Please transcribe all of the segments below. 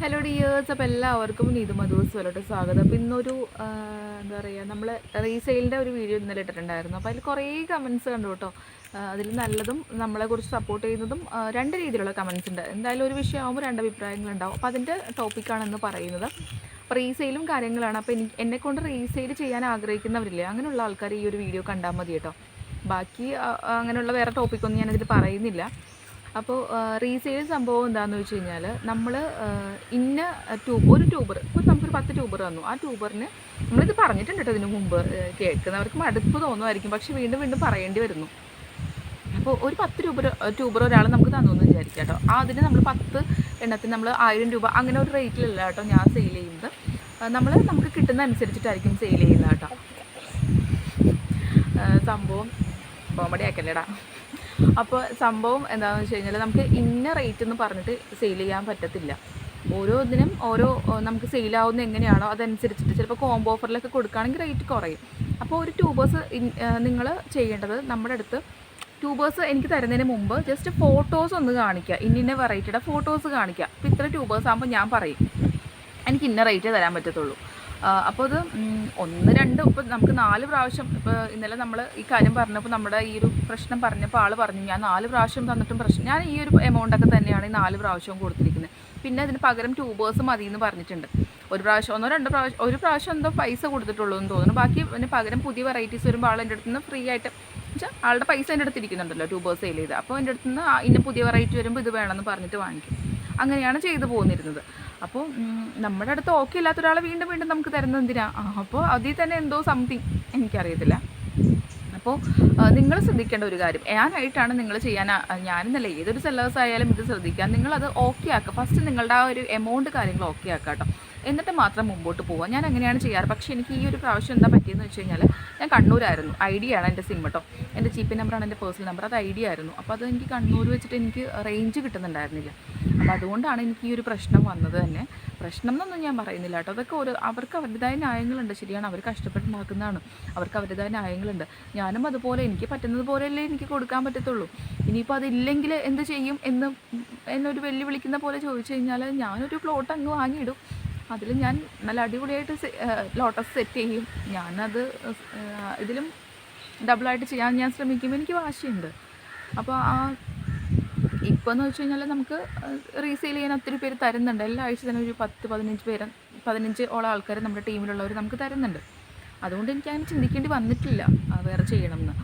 Hello dears അപ്പോൾ എല്ലാവർക്കും നീതു മധുവസ്വലോട്ട് സ്വാഗതം. അപ്പോൾ ഇന്നൊരു എന്താ പറയുക നമ്മൾ റീസെയിലിന്റെ ഒരു വീഡിയോ ഇന്നലെ ഇട്ടിട്ടുണ്ടായിരുന്നു. അപ്പോൾ അതിൽ കുറേ കമൻസ് കണ്ടു കേട്ടോ അതിൽ നല്ലതും നമ്മളെക്കുറിച്ച് സപ്പോർട്ട് ചെയ്യുന്നതും രണ്ട് രീതിയിലുള്ള കമൻസ് ഉണ്ട്. എന്തായാലും ഒരു വിഷയമാകുമ്പോൾ രണ്ട് അഭിപ്രായങ്ങളുണ്ടാവും അപ്പോൾ അതിന്റെ ടോപ്പിക്കാണെന്ന് പറയുന്നത് അപ്പോൾ റീസെയിലും കാര്യങ്ങളാണ്. അപ്പോൾ എനിക്ക് എന്നെക്കൊണ്ട് റീസെയിൽ ചെയ്യാൻ ആഗ്രഹിക്കുന്നവരില്ലേ അങ്ങനെയുള്ള ആൾക്കാർ ഈ ഒരു വീഡിയോ കണ്ടാൽ മതി കേട്ടോ ബാക്കി അങ്ങനെയുള്ള വേറെ ടോപ്പിക്കൊന്നും ഞാനതിൽ പറയുന്നില്ല. അപ്പോൾ റീസെയിൽ സംഭവം എന്താണെന്ന് വെച്ച് കഴിഞ്ഞാൽ നമ്മൾ ഇന്ന ട്യൂബ് ഒരു ട്യൂബർ ഇപ്പോൾ നമുക്കൊരു പത്ത് ട്യൂബർ തന്നു. ആ ട്യൂബറിന് നമ്മളിത് പറഞ്ഞിട്ടുണ്ട് കേട്ടോ ഇതിന് മുമ്പ് കേൾക്കുന്നവർക്ക് മടുപ്പ് തോന്നുമായിരിക്കും. പക്ഷേ വീണ്ടും വീണ്ടും പറയേണ്ടി വരുന്നു. അപ്പോൾ ഒരു പത്ത് രൂപ ട്യൂബർ ഒരാൾ നമുക്ക് തന്നു എന്ന് വിചാരിക്കാം കേട്ടോ. അതിന് നമ്മൾ പത്ത് എണ്ണത്തിന് നമ്മൾ ആയിരം രൂപ അങ്ങനെ ഒരു റേറ്റിലല്ല കേട്ടോ ഞാൻ സെയിൽ ചെയ്യുന്നത്. നമ്മൾ നമുക്ക് കിട്ടുന്ന അനുസരിച്ചിട്ടായിരിക്കും സെയിൽ ചെയ്യുന്നത് കേട്ടോ. സംഭവം കോമഡി ആക്കല്ലേടാ. അപ്പോൾ സംഭവം എന്താണെന്ന് വെച്ച് കഴിഞ്ഞാൽ നമുക്ക് ഇന്ന റേറ്റ് എന്ന് പറഞ്ഞിട്ട് സെയിൽ ചെയ്യാൻ പറ്റത്തില്ല. ഓരോ ഇതിനും ഓരോ നമുക്ക് സെയിലാവുന്ന എങ്ങനെയാണോ അതനുസരിച്ചിട്ട് ചിലപ്പോൾ കോംബോ ഓഫറിലൊക്കെ കൊടുക്കുകയാണെങ്കിൽ റേറ്റ് കുറയും. അപ്പോൾ ഒരു ട്യൂബേഴ്സ് നിങ്ങൾ ചെയ്യേണ്ടത് നമ്മുടെ അടുത്ത് ട്യൂബേഴ്സ് എനിക്ക് തരുന്നതിന് മുമ്പ് ജസ്റ്റ് ഫോട്ടോസ് ഒന്ന് കാണിക്കുക ഇന്ന വെറൈറ്റിയുടെ ഫോട്ടോസ് കാണിക്കുക അപ്പോൾ ഇത്ര ട്യൂബേഴ്സ് ആകുമ്പോൾ ഞാൻ പറയും. എനിക്ക് ഇന്ന റേറ്റ് തരാൻ പറ്റത്തുള്ളൂ. അപ്പോൾ അത് ഒന്ന് രണ്ട് ഇപ്പോൾ നമുക്ക് നാല് പ്രാവശ്യം ഇപ്പോൾ ഇന്നലെ നമ്മൾ ഈ കാര്യം പറഞ്ഞപ്പോൾ നമ്മുടെ ഈ ഒരു പ്രശ്നം പറഞ്ഞപ്പോൾ ആൾ പറഞ്ഞു ഞാൻ നാല് പ്രാവശ്യം തന്നിട്ടും പ്രശ്നം ഞാൻ ഈ ഒരു എമൗണ്ടൊക്കെ തന്നെയാണ് ഈ നാല് പ്രാവശ്യവും കൊടുത്തിരിക്കുന്നത് പിന്നെ അതിന് പകരം ട്യൂബേഴ്സ് മതി എന്ന് പറഞ്ഞിട്ടുണ്ട്. ഒരു പ്രാവശ്യം ഒന്നോ രണ്ടോ പ്രാവശ്യം ഒരു പ്രാവശ്യം എന്തോ പൈസ കൊടുത്തിട്ടുള്ളൂ എന്ന് തോന്നുന്നു. ബാക്കി അതിന് പകരം പുതിയ വെറൈറ്റീസ് വരുമ്പോൾ ആൾ എന്റെ അടുത്ത് നിന്ന് ഫ്രീ ആയിട്ട് വെച്ചാൽ ആളുടെ പൈസ എന്റെ അടുത്ത് ഇരിക്കുന്നുണ്ടല്ലോ ട്യൂബേഴ്സ് സെയിൽ ചെയ്ത്. അപ്പോൾ എന്റെ അടുത്ത് നിന്ന് ഇന്ന പുതിയ വെറൈറ്റി വരുമ്പോൾ ഇത് വേണമെന്ന് പറഞ്ഞിട്ട് വാങ്ങിക്കും. അങ്ങനെയാണ് ചെയ്തു പോന്നിരുന്നത്. അപ്പോൾ നമ്മുടെ അടുത്ത് ഓക്കെ ഇല്ലാത്ത ഒരാളെ വീണ്ടും വീണ്ടും നമുക്ക് തരുന്നത് എന്തിനാ? അപ്പോൾ അതിൽ തന്നെ എന്തോ സംതിങ് എനിക്കറിയത്തില്ല. അപ്പോൾ നിങ്ങൾ ശ്രദ്ധിക്കേണ്ട ഒരു കാര്യം. ഞാനായിട്ടാണ് നിങ്ങൾ ചെയ്യാൻ ഞാനെന്നല്ല ഏതൊരു സെല്ലേഴ്സ് ആയാലും ഇത് ശ്രദ്ധിക്കുക നിങ്ങളത് ഓക്കെ ആക്കുക. ഫസ്റ്റ് നിങ്ങളുടെ ആ ഒരു എമൗണ്ട് കാര്യങ്ങൾ ഓക്കെ ആക്കുക കേട്ടോ. എന്നിട്ട് മാത്രം മുമ്പോട്ട് പോവാം ഞാൻ അങ്ങനെയാണ് ചെയ്യാറ്. പക്ഷേ എനിക്ക് ഈ ഒരു പ്രാവശ്യം എന്താ പറ്റിയെന്ന് വെച്ച് കഴിഞ്ഞാൽ ഞാൻ കണ്ണൂരായിരുന്നു. ഐ ഡി ആണ് എന്റെ സിം കേട്ടോ. എന്റെ ജി പി നമ്പറാണ് എന്റെ പേഴ്സണൽ നമ്പർ അത് ഐ ഡി ആയിരുന്നു. അപ്പോൾ അത് എനിക്ക് കണ്ണൂർ വെച്ചിട്ട് എനിക്ക് റേഞ്ച് കിട്ടുന്നുണ്ടായിരുന്നില്ല. അപ്പോൾ അതുകൊണ്ടാണ് എനിക്ക് ഈ ഒരു പ്രശ്നം വന്നത് തന്നെ. പ്രശ്നം എന്നൊന്നും ഞാൻ പറയുന്നില്ല കേട്ടോ അതൊക്കെ ഒരു അവർക്ക് അവരുടേതായ ന്യായങ്ങളുണ്ട്. ശരിയാണ് അവർ കഷ്ടപ്പെട്ടുണ്ടാക്കുന്നതാണ് അവർക്ക് അവരുടേതായ ന്യായങ്ങളുണ്ട്. ഞാനും അതുപോലെ എനിക്ക് പറ്റുന്നത് പോലെയല്ലേ എനിക്ക് കൊടുക്കാൻ പറ്റത്തുള്ളൂ. ഇനിയിപ്പോൾ അതില്ലെങ്കിൽ എന്ത് ചെയ്യും എന്ന് എന്നൊരു വെല്ലുവിളിക്കുന്ന പോലെ ചോദിച്ചു കഴിഞ്ഞാൽ ഞാനൊരു പ്ലോട്ട് അങ്ങ് വാങ്ങിയിടും. അതിൽ ഞാൻ നല്ല അടിപൊളിയായിട്ട് ലോട്ടസ് സെറ്റ് ചെയ്യും. ഞാനത് ഇതിലും ഡബിളായിട്ട് ചെയ്യാൻ ഞാൻ ശ്രമിക്കുമ്പോൾ എനിക്ക് വാശിയുണ്ട്. അപ്പോൾ ആ ഇപ്പോൾ എന്ന് വെച്ച് കഴിഞ്ഞാൽ നമുക്ക് റീസെയിൽ ചെയ്യാൻ ഒത്തിരി പേര് തരുന്നുണ്ട്. എല്ലാ ആഴ്ച തന്നെ ഒരു പത്ത് പതിനഞ്ച് പേര് പതിനഞ്ച് ഓളം ആൾക്കാർ നമ്മുടെ ടീമിലുള്ളവർ നമുക്ക് തരുന്നുണ്ട്. അതുകൊണ്ട് എനിക്ക് അങ്ങനെ ചിന്തിക്കേണ്ടി വന്നിട്ടില്ല. വേറെ ചെയ്യണം എന്ന്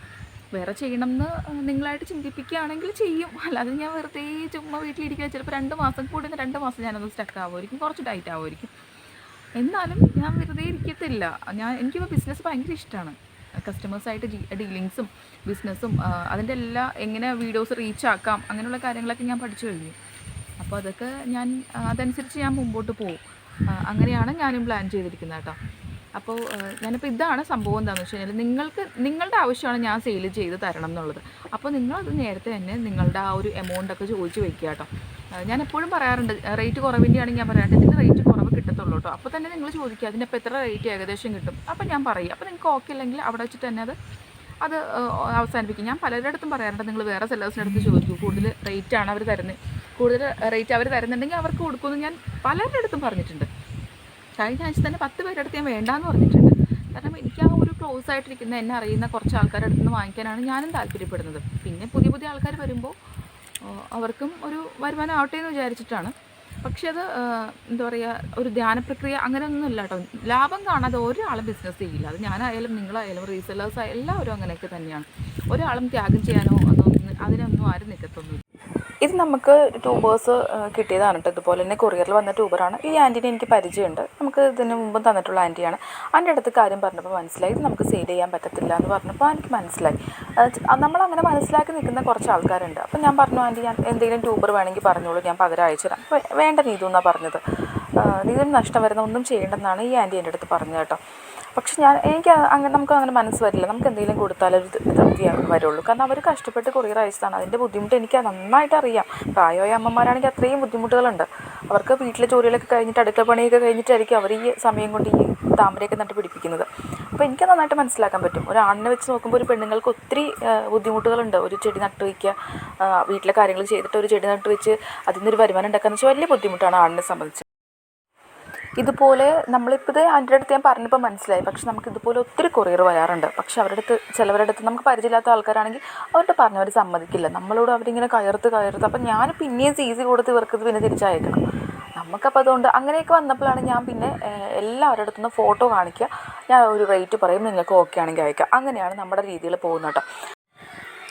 വേറെ ചെയ്യണം എന്ന് നിങ്ങളായിട്ട് ചിന്തിപ്പിക്കുകയാണെങ്കിൽ ചെയ്യും. അല്ലാതെ ഞാൻ വെറുതെ ചുമ്മാ വീട്ടിലിരിക്കുക ചിലപ്പോൾ രണ്ട് മാസം കൂടുന്ന രണ്ട് മാസം ഞാനത് സ്റ്റക്ക് ആവുമായിരിക്കും. കുറച്ച് ടൈറ്റ് ആവുമായിരിക്കും. എന്നാലും ഞാൻ വെറുതെ ഇരിക്കത്തില്ല. ഞാൻ എനിക്കിപ്പോൾ ബിസിനസ് ഭയങ്കര ഇഷ്ടമാണ് കസ്റ്റമേഴ്സായിട്ട് ഡീലിങ്സും ബിസിനസ്സും അതിന്റെ എല്ലാ എങ്ങനെ വീഡിയോസ് റീച്ച് ആക്കാം അങ്ങനെയുള്ള കാര്യങ്ങളൊക്കെ ഞാൻ പഠിച്ചു കഴിഞ്ഞു. അപ്പോൾ അതൊക്കെ ഞാൻ അതനുസരിച്ച് ഞാൻ മുമ്പോട്ട് പോകും. അങ്ങനെയാണ് ഞാനും പ്ലാൻ ചെയ്തിരിക്കുന്നത് കേട്ടോ. അപ്പോൾ ഞാനിപ്പോൾ ഇതാണ് സംഭവം എന്താണെന്ന് വെച്ച് കഴിഞ്ഞാൽ നിങ്ങൾക്ക് നിങ്ങളുടെ ആവശ്യമാണ് ഞാൻ സെയിൽ ചെയ്ത് തരണം എന്നുള്ളത്. അപ്പോൾ നിങ്ങളത് നേരത്തെ തന്നെ നിങ്ങളുടെ ആ ഒരു എമൗണ്ടൊക്കെ ചോദിച്ച് വെക്കുക കേട്ടോ. ഞാൻ എപ്പോഴും പറയാറുണ്ട് റേറ്റ് കുറവിന്റെയാണ് ഞാൻ പറയാറുണ്ട് ഇതിന്റെ റേറ്റ് കിട്ടത്തുള്ളൂ കേട്ടോ അപ്പോൾ തന്നെ നിങ്ങൾ ചോദിക്കുക അതിനിപ്പോൾ എത്ര റേറ്റ് ഏകദേശം കിട്ടും? അപ്പോൾ ഞാൻ പറയും. അപ്പോൾ നിങ്ങൾക്ക് ഓക്കെ ഇല്ലെങ്കിൽ അവിടെ വെച്ചിട്ട് തന്നെ അത് അത് അവസാനിപ്പിക്കും. ഞാൻ പലരുടെ അടുത്തും പറയാറുണ്ട് നിങ്ങൾ വേറെ സെല്ലേഴ്സിന്റെ അടുത്ത് ചോദിക്കൂ. കൂടുതൽ റേറ്റ് ആണ് അവർ തരുന്നത് കൂടുതൽ റേറ്റ് അവർ തരുന്നുണ്ടെങ്കിൽ അവർക്ക് കൊടുക്കുമെന്ന് ഞാൻ പലരുടെ അടുത്തും പറഞ്ഞിട്ടുണ്ട്. കഴിഞ്ഞ ആഴ്ച തന്നെ പത്ത് പേരുടെ അടുത്ത് ഞാൻ വേണ്ടാന്ന് പറഞ്ഞിട്ടുണ്ട്. കാരണം എനിക്ക് ആ ഒരു ക്ലോസ് ആയിട്ടിരിക്കുന്ന എന്നെ അറിയുന്ന കുറച്ച് ആൾക്കാരുടെ അടുത്ത് നിന്ന് വാങ്ങിക്കാനാണ് ഞാനും താല്പര്യപ്പെടുന്നത്. പിന്നെ പുതിയ പുതിയ ആൾക്കാർ വരുമ്പോൾ അവർക്കും ഒരു വരുമാനം ആവട്ടെ എന്ന് വിചാരിച്ചിട്ടാണ് പക്ഷേ അത് എന്താ പറയുക ഒരു ധ്യാന പ്രക്രിയ അങ്ങനെയൊന്നും ഇല്ല കേട്ടോ. ലാഭം കാണാതെ ഒരാളും ബിസിനസ് ചെയ്യില്ല. അത് ഞാനായാലും നിങ്ങളായാലും റീസെല്ലേഴ്സ് എല്ലാവരും അങ്ങനെയൊക്കെ തന്നെയാണ്. ഒരാളും ത്യാഗം ചെയ്യാനോ അതൊന്നും അതിനൊന്നും ആരും നിൽക്കത്തൊന്നുമില്ല ഇത് നമുക്ക് ട്യൂബേഴ്സ് കിട്ടിയതാണ് കേട്ടോ. ഇതുപോലെ തന്നെ കൊറിയറിൽ വന്ന ട്യൂബറാണ് ഈ ആന്റിനെ എനിക്ക് പരിചയമുണ്ട്. നമുക്ക് ഇതിന് മുമ്പ് തന്നിട്ടുള്ള ആന്റിയാണ്. അതിന്റെ അടുത്ത് കാര്യം പറഞ്ഞപ്പോൾ മനസ്സിലായി. ഇത് നമുക്ക് സെയിൽ ചെയ്യാൻ പറ്റത്തില്ല എന്ന് പറഞ്ഞപ്പോൾ എനിക്ക് മനസ്സിലായി. നമ്മളങ്ങനെ മനസ്സിലാക്കി നിൽക്കുന്ന കുറച്ച് ആൾക്കാരുണ്ട്. അപ്പോൾ ഞാൻ പറഞ്ഞു ആന്റി ഞാൻ എന്തെങ്കിലും ട്യൂബർ വേണമെങ്കിൽ പറഞ്ഞോളൂ ഞാൻ പകരം അയച്ചു തരാം. വേണ്ട നീതു എന്നാണ് പറഞ്ഞത്. നീതിന് നഷ്ടം വരുന്ന ഒന്നും ചെയ്യേണ്ടെന്നാണ് ഈ ആന്റി എന്റെ അടുത്ത് പറഞ്ഞത് കേട്ടോ. പക്ഷെ ഞാൻ എനിക്ക് അങ്ങനെ നമുക്ക് അങ്ങനെ മനസ്സ് വരില്ല. നമുക്ക് എന്തെങ്കിലും കൊടുത്താലേ ഒരു തൃപ്തി വരുള്ളൂ. കാരണം അവർ കഷ്ടപ്പെട്ട് കൊറിയർ അയച്ചതാണ്. അതിന്റെ ബുദ്ധിമുട്ട് എനിക്ക് നന്നായിട്ട് അറിയാം. പ്രായമായ അമ്മമാരാണെങ്കിൽ അത്രയും ബുദ്ധിമുട്ടുകളുണ്ട്. അവർക്ക് വീട്ടിലെ ജോലികളൊക്കെ കഴിഞ്ഞിട്ട് അടുക്കള പണിയൊക്കെ കഴിഞ്ഞിട്ടായിരിക്കും അവർ ഈ സമയം കൊണ്ട് ഈ താമരയൊക്കെ നട്ട് പിടിപ്പിക്കുന്നത്. അപ്പോൾ എനിക്ക് നന്നായിട്ട് മനസ്സിലാക്കാൻ പറ്റും. ഒരു വെച്ച് നോക്കുമ്പോൾ ഒരു പെണ്ണുങ്ങൾക്ക് ഒത്തിരി ബുദ്ധിമുട്ടുകളുണ്ട്. ഒരു ചെടി നട്ട് വയ്ക്കുക വീട്ടിലെ കാര്യങ്ങൾ ചെയ്തിട്ട് ഒരു ചെടി നട്ട് വെച്ച് അതിൽ നിന്നൊരു വരുമാനം ഉണ്ടാക്കുക എന്ന് വെച്ചാൽ വലിയ ബുദ്ധിമുട്ടാണ് ആണിനെ സംബന്ധിച്ച്. ഇതുപോലെ നമ്മളിപ്പോൾ ഇത് അതിന്റെ അടുത്ത് ഞാൻ പറഞ്ഞപ്പോൾ മനസ്സിലായി. പക്ഷെ നമുക്ക് ഇതുപോലെ ഒത്തിരി കൊറിയർ വരാറുണ്ട്. പക്ഷെ അവരുടെ അടുത്ത് ചിലവരുടെ അടുത്ത് നമുക്ക് പരിചയമില്ലാത്ത ആൾക്കാരാണെങ്കിൽ അവരുടെ പറഞ്ഞവർ സമ്മതിക്കില്ല. നമ്മളോട് അവരിങ്ങനെ കയർത്ത് കയർത്ത് അപ്പം ഞാൻ പിന്നെയും സി സി കൊടുത്ത് ഇവർക്ക് ഇത് പിന്നെ തിരിച്ചയക്കണം. നമുക്കപ്പോൾ അതുകൊണ്ട് അങ്ങനെയൊക്കെ വന്നപ്പോഴാണ് ഞാൻ പിന്നെ എല്ലാവരുടെ അടുത്തുനിന്ന് ഫോട്ടോ കാണിക്കുക. ഞാൻ ഒരു റേറ്റ് പറയും നിങ്ങൾക്ക് ഓക്കെ ആണെങ്കിൽ അയക്കാം. അങ്ങനെയാണ് നമ്മുടെ രീതിയിൽ പോകുന്നത് കേട്ടോ.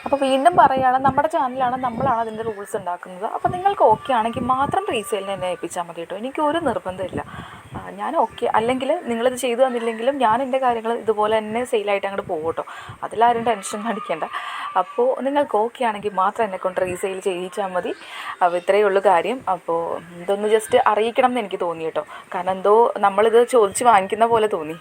അപ്പോൾ വീണ്ടും പറയുകയാണ് നമ്മുടെ ചാനലാണ് നമ്മളാണ് അതിന്റെ റൂൾസ് ഉണ്ടാക്കുന്നത്. അപ്പോൾ നിങ്ങൾക്ക് ഓക്കെ ആണെങ്കിൽ മാത്രം റീസെയിലിന് എന്നെ ഏൽപ്പിച്ചാൽ മതി കേട്ടോ. എനിക്ക് ഒരു നിർബന്ധമില്ല. ഞാൻ ഓക്കെ അല്ലെങ്കിൽ നിങ്ങളിത് ചെയ്തു തന്നില്ലെങ്കിലും ഞാൻ എന്റെ കാര്യങ്ങൾ ഇതുപോലെ തന്നെ സെയിലായിട്ട് അങ്ങോട്ട് പോകും അതിലാരും ടെൻഷൻ കാണിക്കേണ്ട. അപ്പോൾ നിങ്ങൾക്ക് ഓക്കെ ആണെങ്കിൽ മാത്രം എന്നെ കൊണ്ട് റീസെയിൽ ചെയ്യിച്ചാൽ മതി. അപ്പോൾ ഇത്രയേ ഉള്ളൂ കാര്യം. അപ്പോൾ ഇതൊന്ന് ജസ്റ്റ് അറിയിക്കണം എന്ന് എനിക്ക് തോന്നി കേട്ടോ. കാരണം എന്തോ നമ്മളിത് ചോദിച്ച് വാങ്ങിക്കുന്ന പോലെ തോന്നി.